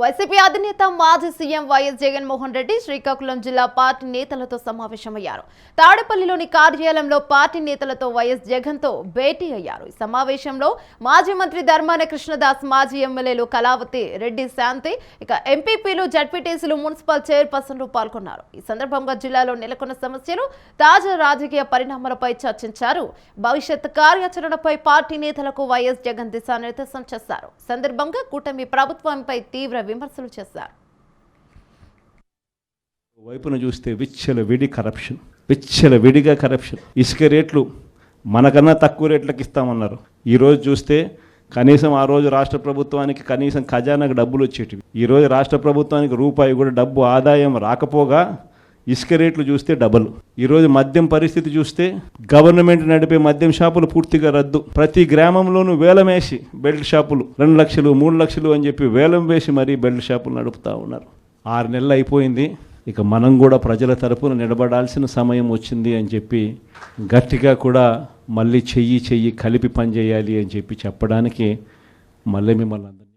YCP అధినేత మాజీ CM YS Jaganmohan Reddy Srikakulam జిల్లా పార్టీ నేతలతో సమావేశమయ్యారు. తాడేపల్లిలోని కార్యాలయంలో పార్టీ నేతలతో వైఎస్ జగన్తో భేటీ అయ్యారు. ఈ సమావేశంలో మాజీ మంత్రి ధర్మాన కృష్ణదాస్ మాజీ ఎమ్మెల్యేలు కళావతి రెడ్డి శాంతి ఇక ఎంపీపీలు జడ్పీటీసీలు మున్సిపల్ చైర్పర్సన్లు పాల్గొన్నారు. ఈ సందర్భంగా జిల్లాలో నెలకొన్న సమస్యలు తాజా రాజకీయ పరిణామాలపై చర్చించారు. భవిష్యత్ కార్యాచరణపై పార్టీ నేతలకు వైఎస్ జగన్ దిశానిర్దేశం చేశారు. సందర్భంగా కూటమి ప్రభుత్వంపై తీవ్ర విమర్శలు చేశారు. వైపున చూస్తే విచ్చల విడి కరప్షన్ విచ్చల విడిగా కరప్షన్ ఇసుక రేట్లు మనకన్నా తక్కువ రేట్లకు ఇస్తామన్నారు. ఈరోజు చూస్తే కనీసం ఆ రోజు రాష్ట్ర ప్రభుత్వానికి కనీసం ఖజానాకు డబ్బులు వచ్చేటివి. ఈరోజు రాష్ట్ర ప్రభుత్వానికి రూపాయి కూడా డబ్బు ఆదాయం రాకపోగా ఇసుక రేట్లు చూస్తే డబల్ ఈరోజు మద్యం పరిస్థితి చూస్తే గవర్నమెంట్ నడిపే మద్యం షాపులు పూర్తిగా రద్దు. ప్రతి గ్రామంలోనూ వేలం వేసి బెల్ట్ షాపులు రెండు లక్షలు మూడు లక్షలు అని చెప్పి వేలం వేసి మరీ బెల్ట్ షాపులు నడుపుతా ఉన్నారు. ఆరు నెలలు అయిపోయింది. ఇక మనం కూడా ప్రజల తరపున నిలబడాల్సిన సమయం వచ్చింది అని చెప్పి గట్టిగా కూడా మళ్ళీ చెయ్యి చెయ్యి కలిపి పనిచేయాలి అని చెప్పి చెప్పడానికి మళ్ళీ మిమ్మల్ని అందరినీ